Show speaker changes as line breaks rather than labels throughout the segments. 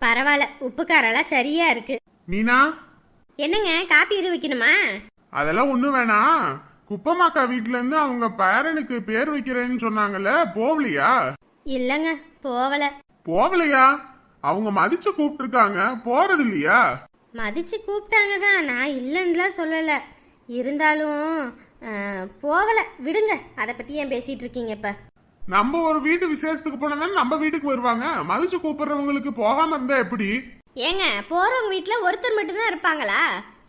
பரவாயில்ல உப்பு காரெல்லாம் சரியா இருக்கு.
மீனா?
என்னங்க காப்பி எதுவும் வைக்கணுமா?
அதெல்லாம் ஒண்ணும் வேணாம் குப்பமாக்கா வீட்ல இருந்து அவங்க பேரனுக்கு பேர் வைக்கிறேன்னு சொன்னாங்கல்ல போகலையா
இல்லைங்க போகல
போகலையா அவங்க மதிச்சு கூப்பிட்டுருக்காங்க போறது இல்லையா?
மதிச்சு கூப்பிட்டாங்க தான் நான் இல்லைன்னுலாம் சொல்லலை. இருந்தாலும் போகல விடுங்க அதை பற்றி ஏன் பேசிட்டு இருக்கீங்க இப்போ?
நம்ம ஒரு வீட்டு விசேஷத்துக்கு போனா தானே நம்ம வீட்டுக்கு வருவாங்க? மதிச்சு கூப்பிடுறவங்களுக்கு போகாம இருந்தா எப்படி?
ஏங்க போகிறவங்க வீட்டில் ஒருத்தர் மட்டும்தான் இருப்பாங்களா?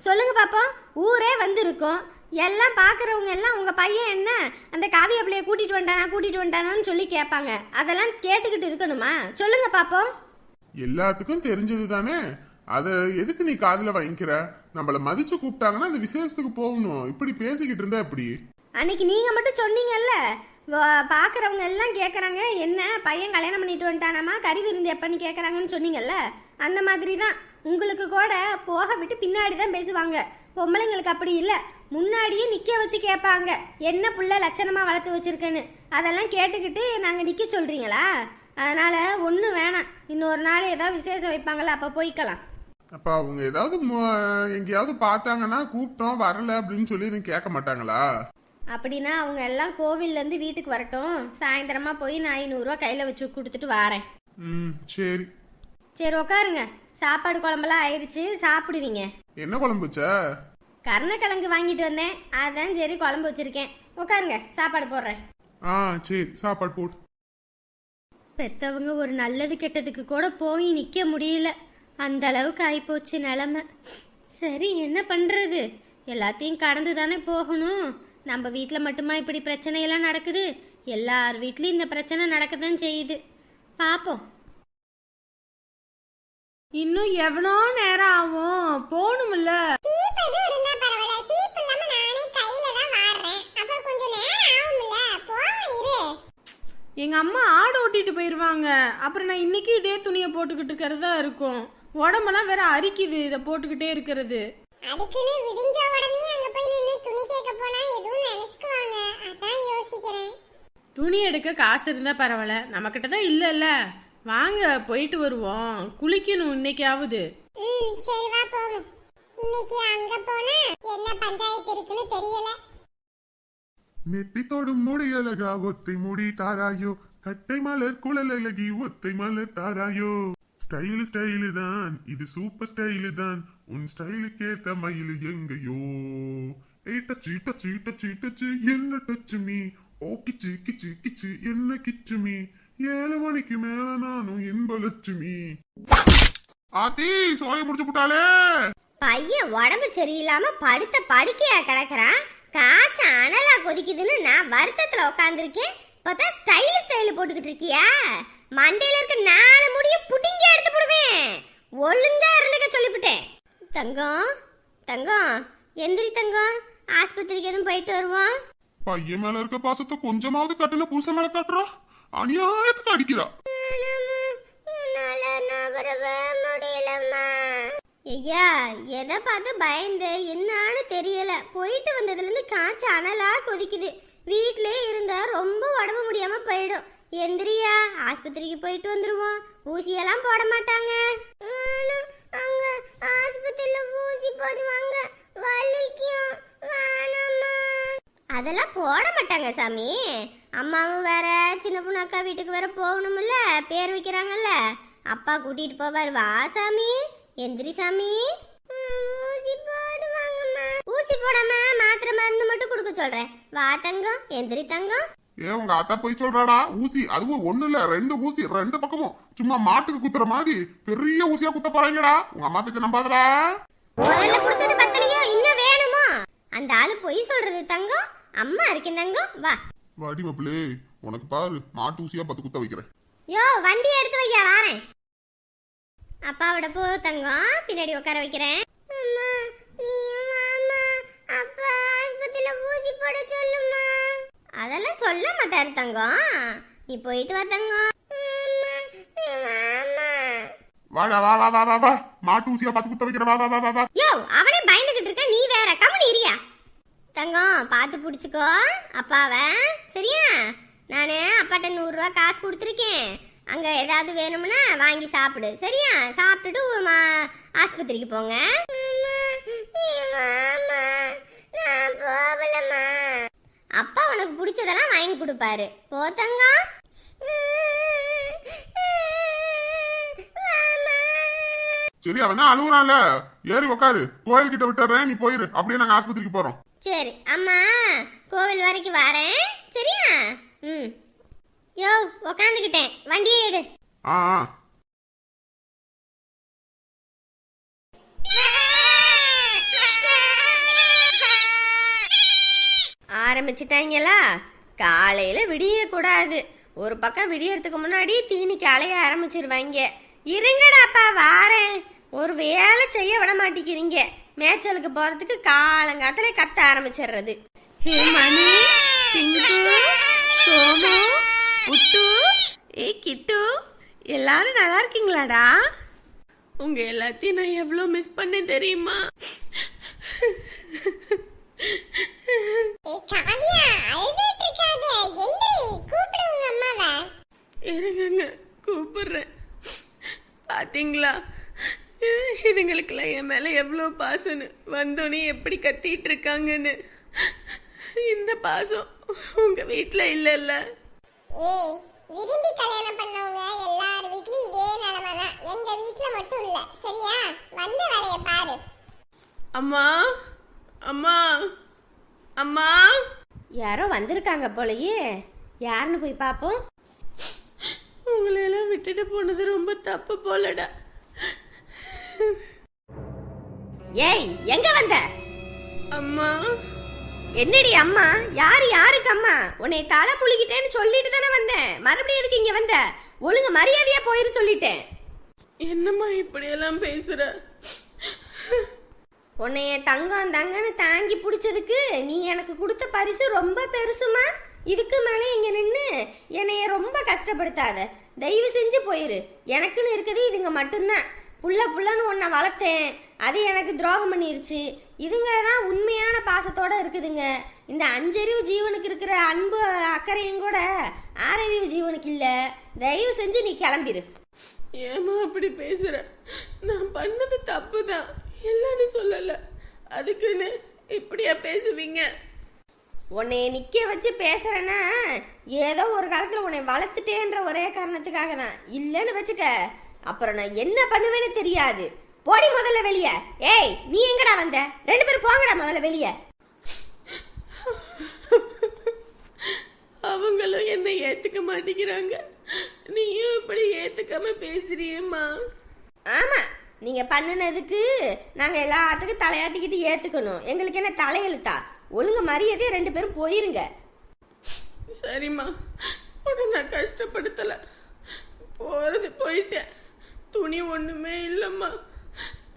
சொல்லுங்க பாப்போம். ஊரே வந்திருக்கும். எல்லாம் பார்க்குறவங்க எல்லாம் உங்கள் பையன் என்ன? அந்த காவிய பிள்ளைய கூட்டிகிட்டு வந்துட்டானா கூட்டிகிட்டு வந்துட்டானான்னு சொல்லி கேட்பாங்க. அதெல்லாம் கேட்டுக்கிட்டு இருக்கணுமா? சொல்லுங்க பாப்போம்.
எல்லாத்துக்கும் தெரிஞ்சது தானே அத எதுக்கு நீ காதுல வாங்கிக்கிற? நம்மள மதிச்சு கூப்பிட்டாங்கன்னா அந்த விசேஷத்துக்கு போகணும். இப்படி பேசிக்கிட்டு இருந்தா எப்படி?
அன்னைக்கு நீங்கள் மட்டும் சொன்னீங்கல்ல. பார்க்குறவங்க எல்லாம் கேட்குறாங்க என்ன பையன் கல்யாணம் பண்ணிட்டு வந்துட்டானாமா? கறி விருந்து எப்பன்னு கேட்குறாங்கன்னு சொன்னீங்கல்ல? அந்த மாதிரி தான் உங்களுக்கு கூட போக விட்டு பின்னாடி தான் பேசுவாங்க. பொம்பளைங்களுக்கு அப்படி இல்லை. முன்னாடியே நிற்க வச்சு கேட்பாங்க. என்ன புள்ள லட்சணமாக வளர்த்து வச்சிருக்கேன்னு. அதெல்லாம் கேட்டுக்கிட்டு நாங்கள் நிற்க சொல்கிறீங்களா அதனால் ஒன்றும் வேணாம். இன்னொரு நாள் ஏதாவது விசேஷம் வைப்பாங்களா அப்போ போய்க்கலாம்.
அப்போ அவங்க ஏதாவது எங்கேயாவது பார்த்தாங்கன்னா கூப்பிட்டோம் வரல அப்படின்னு சொல்லி கேட்க மாட்டாங்களா?
அப்படின்னா அவங்க எல்லாம் கோவில்லேருந்து வீட்டுக்கு வரட்டும். சாயந்தரமாக போய் நான் ஐநூறுரூவா கையில் வச்சு கொடுத்துட்டு வரேன்.
ம் சரி.
சரி உட்காருங்க சாப்பாடு குழம்பெல்லாம் ஆயிடுச்சு சாப்பிடுவீங்க.
என்ன குழம்பு வச்ச?
கருணக்கிழங்கு வாங்கிட்டு வந்தேன். அதான் சரி குழம்பு வச்சிருக்கேன். உட்காருங்க சாப்பாடு போடுறேன்.
ஆ சரி சாப்பாடு போடு.
பெத்தவங்க ஒரு நல்லது கெட்டதுக்கு கூட போய் நிற்க முடியல. அந்த அளவுக்கு ஆயிப்போச்சு நிலமை. சரி என்ன பண்ணுறது எல்லாத்தையும் கடந்து தானே போகணும். நம்ம வீட்டில் மட்டுமா இப்படி பிரச்சனையெல்லாம் நடக்குது? எல்லார் வீட்லேயும் இந்த பிரச்சனை நடக்க தான் செய்யுது. பார்ப்போம்
இன்னும் எவ்வளோ நேரம் ஆகும். போகணும்ல. எங்க அம்மா ஆடு ஓட்டிட்டு போயிருவாங்க. அப்புறம் நான் இன்னைக்கு இதே துணியை போட்டுக்கிட்டு இருக்கிறதா இருக்கும். உடம்பெல்லாம் வேற அரிக்குது இதை போட்டுக்கிட்டே இருக்கிறது.
அதுக்குன்னு விடிஞ்ச உடனே அங்க போய் நின்னு துணி கேட்க போனா எதுவும் நினைச்சுக்குவாங்க. அதான் யோசிக்கிறேன்.
துணி எடுக்க காசு இருந்தா பரவாயில்ல. நம்மக்கிட்ட தான் இல்லைல்ல. வாங்க போயிட்டு வருவோம். குளிக்கணும் இன்னைக்காவது.
ம் சரி வா போவோம் இன்னைக்கு அங்க போனா என்ன பஞ்சாயத்து இருக்குன்னு தெரியல.
நெத்தி தொடும் முடி அழகா ஒத்தை முடி தாராயோ. கட்டை மலர் குழல் அழகி ஒத்தை மலர் தாராயோ. ஸ்டைலு ஸ்டைலு தான். இது சூப்பர் ஸ்டைலு தான். உன் ஸ்டைலுக்கு ஏத்த மயிலு எங்கயோ? ஏய் டச்சு டச்சு டச்சு டச்சு என்ன டச்சு மீ ஓ கிச்சு கிச்சு கிச்சு என்ன கிச்சு மீ ஏழு மணிக்கு மேல நானும் என்ப லட்சுமி ஆத்தி சோய முடிச்சு விட்டாளே
பையன் உடம்பு சரியில்லாம படுத்த படுக்கையா கிடக்குறான். காய்ச்ச அனலா கொதிக்குதுன்னு நான் வருத்தத்துல உட்காந்துருக்கேன் பார்த்தா ஸ்டைலு ஸ்டைலு போட்டுக்கிட்டு இருக்கியா? மண்டையில இருக்க நாலு முடியும் புடிங்கி எடுத்து போடுவேன். ஒழுங்கா இருந்துக்க சொல்லிவிட்டேன். தங்கம் தங்கம் எந்திரி தங்கம். ஆஸ்பத்திரிக்கு எதுவும் போயிட்டு வருவோம்
பையன் மேல இருக்க பாசத்தை கொஞ்சமாவது கட்டுன புருஷன் மேல காட்டுறா? அநியாயத்துக்கு அடிக்கிறா.
ஐயா எதை பார்த்து பயந்து என்னான்னு தெரியல. போயிட்டு வந்ததுலேருந்து காய்ச்ச அனலா கொதிக்குது. வீட்டிலே இருந்தா ரொம்ப உடம்பு முடியாம போயிடும். எந்திரியா ஆஸ்பத்திரிக்கு போயிட்டு வந்துருவோம். ஊசியெல்லாம் போட மாட்டாங்க. அங்க ஆஸ்பத்திரியில ஊசி போடுவாங்க. வலிக்கும். அதெல்லாம் போட மாட்டாங்க சாமி. அம்மாவும் வேற சின்ன பொண்ணு அக்கா வீட்டுக்கு வேற போகணும்ல பேர் வைக்கிறாங்கல்ல. அப்பா கூட்டிட்டு போவார் வா சாமி. எந்திரி சாமி. ஊசி போடுவாங்கம்மா. ஊசி போடாம மாத்திரை மருந்து மட்டும் கொடுக்க சொல்றேன். வா தங்கம் எந்திரி தங்கம்.
ஏ உங்க அத்தா போய் சொல்றாடா ஊசி அதுவும் ஒண்ணு இல்ல ரெண்டு ஊசி ரெண்டு பக்கமும். சும்மா மாட்டுக்கு குத்துற மாதிரி பெரிய ஊசியா குத்த போறாங்கடா. உங்க அம்மா பேச்ச நம்பாதடா.
அந்த ஆளு பொய் சொல்றது தங்கம். அம்மா இருக்கேன் தங்கம். வா.
வாடி மாப்பிளே உனக்கு பாரு மாட்டு ஊசியா பத்து குத்த வைக்கிறேன்.
யோ வண்டி எடுத்து வையா வாரேன். அப்பாவோட போ தங்கம். பின்னாடி உட்கார வைக்கிறேன். அம்மா நீயும் வாம்மா. அப்பா ஆஸ்பத்திரியில ஊசி போட சொல்லுமா அதெல்லாம் சொல்ல மாட்டாரு தங்கம். நீ போயிட்டு வா தங்கம்.
வாடா வா வா வா வா வா மாட்டு ஊசியா பத்து குத்த வைக்கிறேன் வா வா வா வா
யோ அவனே பயந்துகிட்டு இருக்க. நீ வேற. கம்முனு இரியா. தங்கம் பார்த்து பிடிச்சிக்கோ. அப்பாவை. சரியா? நான் அப்பாட்ட நூறுரூவா காசு கொடுத்துருக்கேன்.
அங்க ஏதாவது வேணும்னா வாங்கி சாப்பிடு. சரியா? சாப்பிட்டுட்டு மா- ஆஸ்பத்திரிக்கு போங்க. நான் போகலம்மா. உனக்கு பிடிச்சதெல்லாம் வாங்கி கொடுப்பாரு. போத்தங்க?
சரி அவன் தான் அழுகுறான்ல ஏறி உக்காரு. கோயில் கிட்ட விட்டுறேன் நீ போயிரு. அப்படியே நாங்க ஆஸ்பத்திரிக்கு போறோம்.
சரி அம்மா கோவில் வரைக்கும் வரேன். சரியா? ம். யோ உக்காந்துக்கிட்டேன். வண்டியை எடு.
ஆ.
ஆரம்பிச்சிட்டாங்களா? காலையில விடியக்கூடாது ஒரு பக்கம் விடியறதுக்கு முன்னாடி தீனிக்கு அலைய ஆரம்பிச்சிருவாங்க. இருங்கடாப்பா வாரேன். ஒரு வேலை செய்ய விட மாட்டேங்கிறீங்க. மேய்ச்சலுக்கு போறதுக்கு காலங்காத்துல கத்த ஆரம்பிச்சிடுறது.
ஹே மணி. சோமு உட்டு ஏ கிட்டு எல்லாரும் நல்லா இருக்கீங்களாடா? உங்க எல்லாத்தையும் நான் எவ்வளோ மிஸ் பண்ணேன் தெரியுமா
ஏய் காவியா அழுதுட்டு இருக்காத எந்திரி கூப்பிடு உங்க அம்மாவை
இருங்கங்க கூப்பிடுறேன் பாத்தீங்களா இதுங்களுக்கெல்லாம் என் மேல எவ்வளோ பாசம்னு. வந்தோடனே எப்படி கத்திட்டு இருக்காங்கன்னு. இந்த பாசம் உங்க வீட்ல இல்லைல்ல.
ஏய் விரும்பி கல்யாணம் பண்ணவங்க எல்லார் வீட்லயும் இதே நிலைமை தான் எங்க வீட்ல மட்டும் இல்ல. சரியா? வந்த வேலைய பாரு.
அம்மா அம்மா அம்மா.
யாரோ வந்திருக்காங்க போலயே. யாருன்னு போய் பார்ப்போம்
உங்களை எல்லாம் விட்டுட்டு போனது ரொம்ப தப்பு போலடா.
ஏய் எங்க வந்த?
அம்மா.
என்னடி அம்மா? யாரு யாருக்கு அம்மா? உன்னை தலை புளிக்கிட்டேன்னு சொல்லிட்டு தானே வந்தேன். மறுபடியும் எதுக்கு இங்க வந்த? ஒழுங்கு மரியாதையா போயிரு சொல்லிட்டேன்.
என்னம்மா இப்படியெல்லாம் பேசுற?
உன்னைய தங்கம் தங்கன்னு தாங்கி பிடிச்சதுக்கு நீ எனக்கு கொடுத்த பரிசு ரொம்ப பெருசுமா? இதுக்கு மேலே இங்க நின்று என்னைய ரொம்ப கஷ்டப்படுத்தாத. தயவு செஞ்சு போயிரு. எனக்குன்னு இருக்குது இதுங்க மட்டும்தான். புள்ள புள்ளன்னு உன்னை வளர்த்தேன். அது எனக்கு துரோகம் பண்ணிருச்சு. இதுங்க தான் உண்மையான பாசத்தோட இருக்குதுங்க. இந்த அஞ்சறிவு ஜீவனுக்கு இருக்கிற அன்பு அக்கறையும் கூட ஆறறிவு ஜீவனுக்கு இல்லை. தயவு செஞ்சு நீ கிளம்பிரு.
ஏம்மா அப்படி பேசுற? நான் பண்ணது தப்பு தான் இல்லைன்னு சொல்லல. அதுக்குன்னு இப்படியா பேசுவீங்க?
உன்னை நிக்க வச்சு பேசுறேன்னா ஏதோ ஒரு காலத்துல உன்னை வளர்த்துட்டேன்ற ஒரே காரணத்துக்காக தான் இல்லைன்னு வச்சுக்க. அப்புறம் நான் என்ன பண்ணுவேன்னு தெரியாது. போடி முதல்ல வெளிய. ஏய் நீ எங்கடா வந்த? ரெண்டு பேரும் போங்கடா முதல்ல வெளிய.
அவங்களும் என்னை ஏத்துக்க மாட்டேங்கிறாங்க. நீயும் இப்படி ஏத்துக்காம பேசுறியேம்மா?
ஆமா நீங்க பண்ணுனதுக்கு நாங்க எல்லாத்துக்கும் தலையாட்டிக்கிட்டு ஏத்துக்கணும். எங்களுக்கு என்ன தலையெழுத்தா? ஒழுங்கு மரியாதையா ரெண்டு பேரும் போயிருங்க.
சரிம்மா. உன்னை நான் கஷ்டப்படுத்தல. போறது போயிட்டேன். துணி ஒண்ணுமே இல்லம்மா.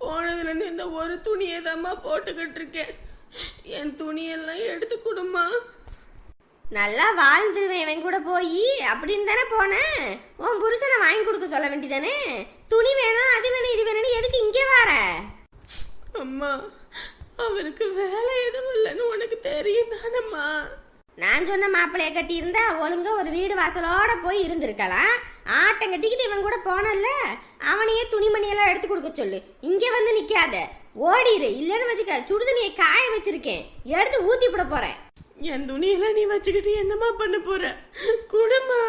போனதுல இருந்து இந்த ஒரு துணியை தாம்மா போட்டுக்கிட்டு இருக்கேன் என் துணியெல்லாம் எடுத்து கொடுமா
நல்லா வாழ்ந்துருவேன் இவன் கூட போய். அப்படின்னு தானே போனேன். உன் புருஷனை வாங்கி கொடுக்க சொல்ல வேண்டியதானே? துணி வேணும் அது வேணும் இது வேணும்னு எதுக்கு இங்கே வர?
அம்மா அவருக்கு வேலை எதுவும் இல்லைன்னு உனக்கு தெரியும் தானம்மா.
நான் சொன்ன மாப்பிள்ளைய கட்டி இருந்தா ஒழுங்கா ஒரு வீடு வாசலோட போய் இருந்திருக்கலாம். ஆட்டம் கட்டிக்கிட்டு இவன் கூட போனல்ல? அவனையே துணிமணியெல்லாம் எடுத்து கொடுக்க சொல்லு. இங்கே வந்து நிக்காத. ஓடிரு. இல்லைன்னு வச்சுக்க சுடுதண்ணியை காய வச்சிருக்கேன். எடுத்து ஊத்தி விட போறேன்.
என் துணியெல்லாம் நீ வச்சுக்கிட்டு என்னம்மா பண்ண போற? குடுமா.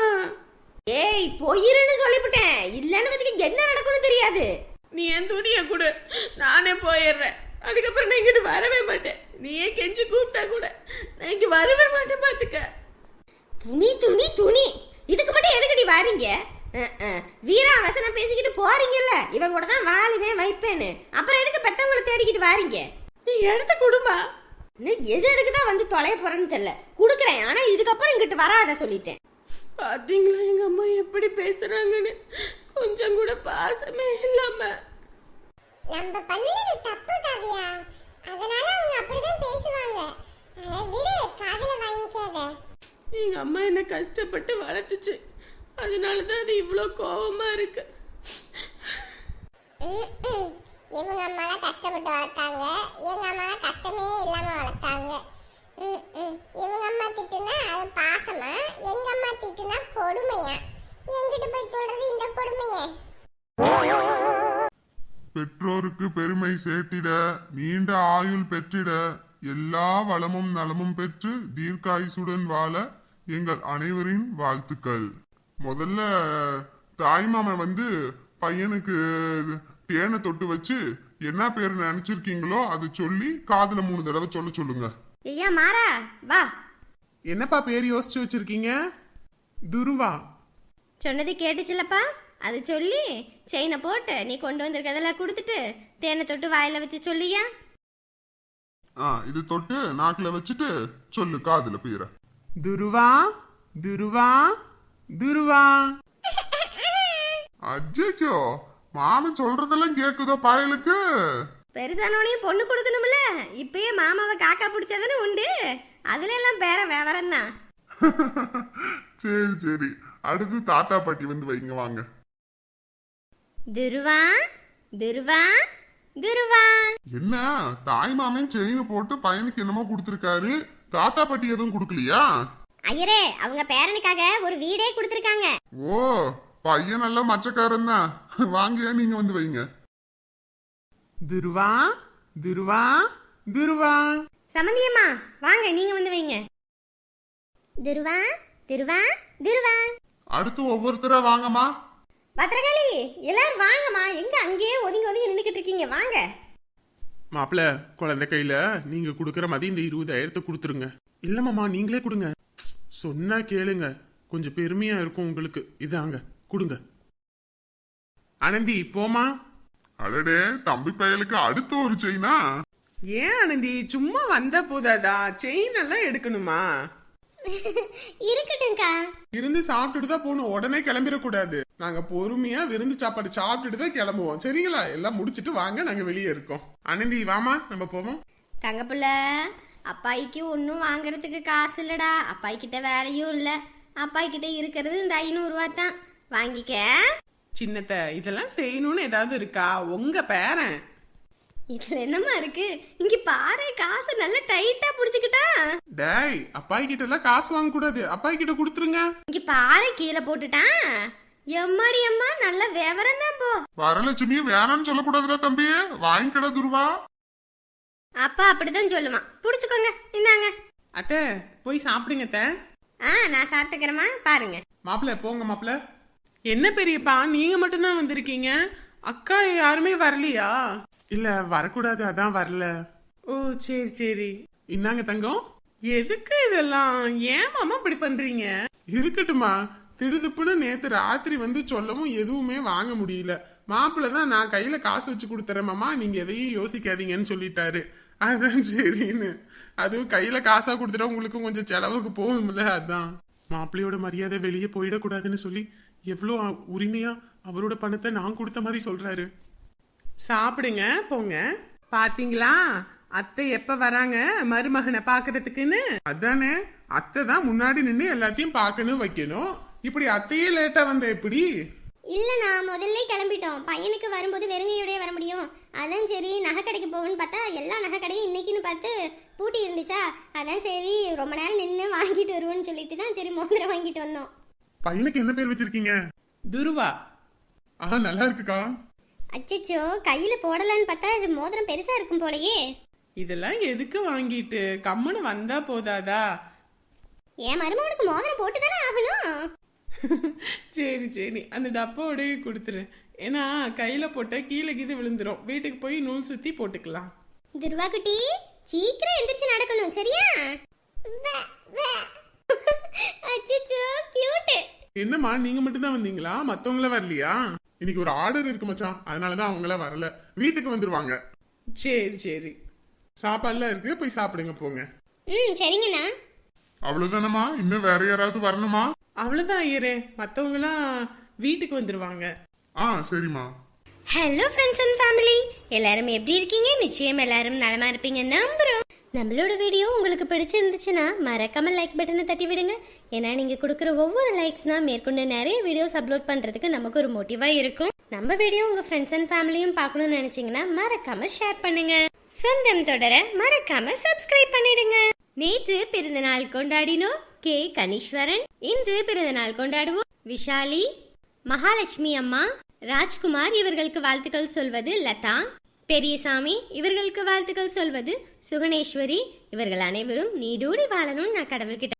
ஏய் பொயிருன்னு சொல்லிவிட்டேன். இல்லைன்னு வச்சுக்க என்ன நடக்கும்னு தெரியாது.
நீ என் துணியை கொடு. நானே போயிடுறேன். அதுக்கப்புறம் நான் இங்கிட்டு வரவே மாட்டேன். நீயே கெஞ்சி கூப்பிட்டா கூட நான் இங்க வரவே மாட்டேன் பாத்துக்க.
துணி துணி துணி. இதுக்கு மட்டும் எதுக்கடி வாரீங்க. வீரா வசனம் பேசிக்கிட்டு போறீங்கல்ல. இவன் கூட தான் வாழுவேன் வைப்பேன்னு. அப்புறம் எதுக்கு பெத்தவங்களை தேடிக்கிட்டு வாரீங்க?
நீ எடுத்து கொடுமா.
இன்னும் எது எதுக்கு தான் வந்து தொலைய போறேன்னு தெரியல. குடுக்குறேன். ஆனா இதுக்கப்புறம் இங்கிட்டு வராத சொல்லிட்டேன்.
பாத்தீங்களா எங்க அம்மா எப்படி பேசுறாங்கன்னு? கொஞ்சம் கூட பாசமே இல்லாம.
நம்ம பண்ணது தப்பு காவியா. அதனால அவங்க அப்படிதான் பேசுவாங்க. அதை விடு காதுல வாங்கிக்காத.
எங்க அம்மா என்ன கஷ்டப்பட்டு வளர்த்துச்சு. அதனாலதான் அது இவ்வளோ கோவமா இருக்கு.
இவங்க அம்மாலாம் கஷ்டப்பட்டு வளர்த்தாங்க. எங்க அம்மாலாம் கஷ்டமே இல்லாம வளர்த்தாங்க. இவங்க அம்மா திட்டுனா அது பாசமா? எங்க அம்மா திட்டுனா கொடுமையா? என்கிட்ட போய் சொல்றது இந்த கொடுமையே.
பெற்றோருக்கு பெருமை சேர்த்திட நீண்ட ஆயுள் பெற்றிட எல்லா வளமும் நலமும் பெற்று தீர்க்காயுசுடன் வாழ எங்கள் அனைவரின் வாழ்த்துக்கள். முதல்ல தாய்மாமன் வந்து பையனுக்கு தேனை தொட்டு வச்சு என்ன பேர் நினைச்சிருக்கீங்களோ அதை சொல்லி காதுல மூணு தடவை சொல்ல சொல்லுங்க.
ஐயா மாறா வா.
என்னப்பா பேர் யோசிச்சு வச்சிருக்கீங்க? துருவா.
சொன்னது கேட்டுச்சுலப்பா. அது சொல்லி செயினை போட்டு நீ கொண்டு வந்திருக்கதெல்லாம் கொடுத்துட்டு தேனை தொட்டு வாயில வச்சு சொல்லியா?
ஆ இது தொட்டு நாக்குல வச்சுட்டு சொல்லு காதுல பேர.
துருவா துருவா துருவா.
அஜ்ஜோ மாமன் சொல்றதெல்லாம் கேக்குதோ பயலுக்கு?
பெருசானவனையும் பொண்ணு கொடுக்கணும்ல? இப்பயே மாமாவை காக்கா பிடிச்சதுன்னு உண்டு? அதுல எல்லாம் பேர விவரம் தான்.
சரி சரி. அடுத்து தாத்தா பாட்டி வந்து வைங்க வாங்க.
துருவா துருவா துருவா.
என்ன? தாய் மாமன் செயின் போட்டு பையனுக்கு என்னமோ கொடுத்துருக்காரு. தாத்தா பாட்டி எதுவும் கொடுக்கலையா?
ஐயரே அவங்க பேரனுக்காக ஒரு வீடே கொடுத்துருக்காங்க.
ஓ பையன் நல்ல மச்சக்காரன் தான். வாங்க நீங்க வந்து வைங்க.
துருவா துருவா துருவா.
சமந்தியம்மா வாங்க நீங்க வந்து வைங்க. துருவா துருவா துருவா.
அடுத்து ஒவ்வொருத்தரா வாங்கம்மா.
பத்திரகாளி எல்லாரும் வாங்கம்மா. எங்க அங்கேயே ஒதுங்கி ஒதுங்கி நின்னுக்கிட்டு இருக்கீங்க. வாங்க.
மாப்பிள குழந்தை கையில நீங்க கொடுக்கற மாதிரி இந்த இருபதாயிரத்தை கொடுத்துருங்க. இல்ல மாமா நீங்களே கொடுங்க. சொன்னா கேளுங்க. கொஞ்சம் பெருமையா இருக்கும் உங்களுக்கு. இதாங்க கொடுங்க. ஆனந்தி போமா
அடடே தம்பி பயலுக்கு அடுத்து ஒரு செயினா
ஏன் ஆனந்தி சும்மா வந்த போதாதா? செயின் எல்லாம் எடுக்கணுமா?
இருக்கட்டும்க்கா.
இருந்து சாப்பிட்டுட்டு தான் போகணும். உடனே கிளம்பிடக்கூடாது நாங்க பொறுமையா விருந்து சாப்பாடு சாப்பிட்டுட்டு தான் கிளம்புவோம். சரிங்களா? எல்லாம் முடிச்சிட்டு வாங்க. நாங்க வெளியே இருக்கோம். ஆனந்தி வாமா நம்ம போவோம்.
தங்கப்புள்ள அப்பாய்க்கு ஒன்றும் வாங்குறதுக்கு காசு இல்லடா. அப்பாய் கிட்ட வேலையும் இல்லை. அப்பாய் கிட்ட இருக்கிறது இந்த ஐநூறுரூவா தான். வாங்கிக்க.
சின்னத்த இதெல்லாம் செய்யணும்னு ஏதாவது இருக்கா? உங்க பேரன்.
இதுல என்னம்மா இருக்கு? இங்க பாரு காசு நல்லா டைட்டா புடிச்சுக்கிட்டா.
டேய் அப்பாய் கிட்ட எல்லாம் காசு வாங்க கூடாது. அப்பாய் கிட்ட கொடுத்துருங்க.
இங்க பாரு கீழே போட்டுட்டான் எம்மாடி அம்மா நல்ல விவரம் தான் போ.
வரலட்சுமி வேணாம்னு சொல்லக்கூடாதுடா தம்பி. வாங்கிக்கடா துருவா.
அப்பா அப்படிதான் சொல்லுவான். புடிச்சுக்கோங்க இந்தாங்க.
அத்தை போய் சாப்பிடுங்க அத்தை.
ஆ நான் சாப்பிட்டுக்கிறேம்மா. பாருங்க.
மாப்பிள்ள போங்க மாப்பிள்ள.
என்ன பெரியப்பா நீங்க மட்டும்தான் வந்திருக்கீங்க? அக்கா யாருமே வரலையா?
இல்ல வரக்கூடாது அதான் வரல.
ஓ சரி சரி.
இந்தாங்க தங்கம்.
எதுக்கு இதெல்லாம்? ஏன் மாமா இப்படி பண்றீங்க?
இருக்கட்டுமா திடுதுப்புன்னு நேத்து ராத்திரி வந்து சொல்லவும் எதுவுமே வாங்க முடியல. மாப்பிள்ள தான் நான் கையில காசு வச்சு கொடுத்துறேன் மாமா. நீங்க எதையும் யோசிக்காதீங்கன்னு சொல்லிட்டாரு. அதான் சரின்னு. அதுவும் கையில காசா கொடுத்துட்டா உங்களுக்கும் கொஞ்சம் செலவுக்கு போகும்ல அதான். மாப்பிள்ளையோட மரியாதை வெளியே போயிடக்கூடாதுன்னு சொல்லி எவ்வளோ உரிமையா அவரோட பணத்தை நான் கொடுத்த மாதிரி சொல்றாரு.
சாப்பிடுங்க போங்க. பாத்தீங்களா? அத்தை எப்ப வராங்க? மருமகனை பாக்குறதுக்குன்னு.
அதானே. அத்தை தான் முன்னாடி நின்று எல்லாத்தையும் பார்க்கணும் வைக்கணும். இப்படி அத்தையே லேட்டா வந்த எப்படி?
இல்லைண்ணா முதல்ல கிளம்பிட்டோம். பையனுக்கு வரும்போது வெறுங்கையோடய வர முடியும். அதான் சரி நகை கடைக்கு போகணும்னு பார்த்தா எல்லா நகை கடையும் இன்னைக்குன்னு பார்த்து பூட்டி இருந்துச்சா? அதான் சரி ரொம்ப நேரம் நின்று வாங்கிட்டு வருவோம்னு சொல்லிட்டு தான் சரி மோதிரம் வாங்கிட்டு வந்தோம்.
பையனுக்கு என்ன பேர் வச்சிருக்கீங்க?
துருவா.
ஆ நல்லா இருக்குக்கா.
அச்சச்சோ கையில் போடலான்னு பார்த்தா இது மோதிரம் பெருசாக இருக்கும் போலயே.
இதெல்லாம் எதுக்கு வாங்கிட்டு? கம்முன்னு வந்தா போதாதா?
என் மருமகனுக்கு மோதிரம் போட்டு தானே ஆகணும்.
சரி சரி. அந்த டப்பாவோடய கொடுத்துரு. ஏன்னா கையில போட்டா கீழே கீது விழுந்துரும். வீட்டுக்கு போய் நூல் சுத்தி போட்டுக்கலாம்.
துருவா குட்டி சீக்கிரம் எந்திரிச்சு நடக்கணும் சரியா? அச்சச்சோ கியூட்
என்னம்மா நீங்க மட்டும் தான் வந்தீங்களா? மத்தவங்கள வரலையா? இன்னைக்கு ஒரு ஆர்டர் இருக்கு மச்சான். அதனாலதான் அவங்கள வரல. வீட்டுக்கு வந்துருவாங்க.
சரி சரி.
சாப்பாடுலாம் இருக்கு. போய் சாப்பிடுங்க போங்க.
ம் சரிங்கண்ணா.
அவ்வளவுதானம்மா? இன்னும் வேற யாராவது வரணுமா?
அவ்வளவுதான் ஐயரே. மத்தவங்கலாம் வீட்டுக்கு வந்துருவாங்க.
ஆ சரிம்மா.
ஹலோ ஃப்ரெண்ட்ஸ் அண்ட் ஃபேமிலி எல்லாரும் எப்படி இருக்கீங்க? நிச்சயம் எல்லாரும் நலமா இருப்பீங்க நம்புறோம். நம்மளோட வீடியோ உங்களுக்கு பிடிச்சிருந்துச்சுன்னா மறக்காம லைக் பட்டனை தட்டி விடுங்க. ஏன்னா நீங்கள் கொடுக்குற ஒவ்வொரு லைக்ஸ் தான் மேற்கொண்டு நிறைய வீடியோஸ் அப்லோட் பண்ணுறதுக்கு நமக்கு ஒரு மோட்டிவாக இருக்கும். நம்ம வீடியோ உங்கள் ஃப்ரெண்ட்ஸ் அண்ட் ஃபேமிலியும் பார்க்கணும்னு நினச்சிங்கன்னா மறக்காம ஷேர் பண்ணுங்க. சொந்தம் தொடர மறக்காம சப்ஸ்கிரைப் பண்ணிடுங்க. நேற்று பிறந்தநாள் கொண்டாடினோம் கே. கணீஸ்வரன். இன்று பிறந்தநாள் கொண்டாடுவோம் விஷாலி மகாலட்சுமி அம்மா ராஜ்குமார் இவர்களுக்கு வாழ்த்துக்கள் சொல்வது லதா. பெரியசாமி இவர்களுக்கு வாழ்த்துக்கள் சொல்வது சுகணேஸ்வரி. இவர்கள் அனைவரும் நீடூடி வாழணும் நான் கடவுள்கிட்ட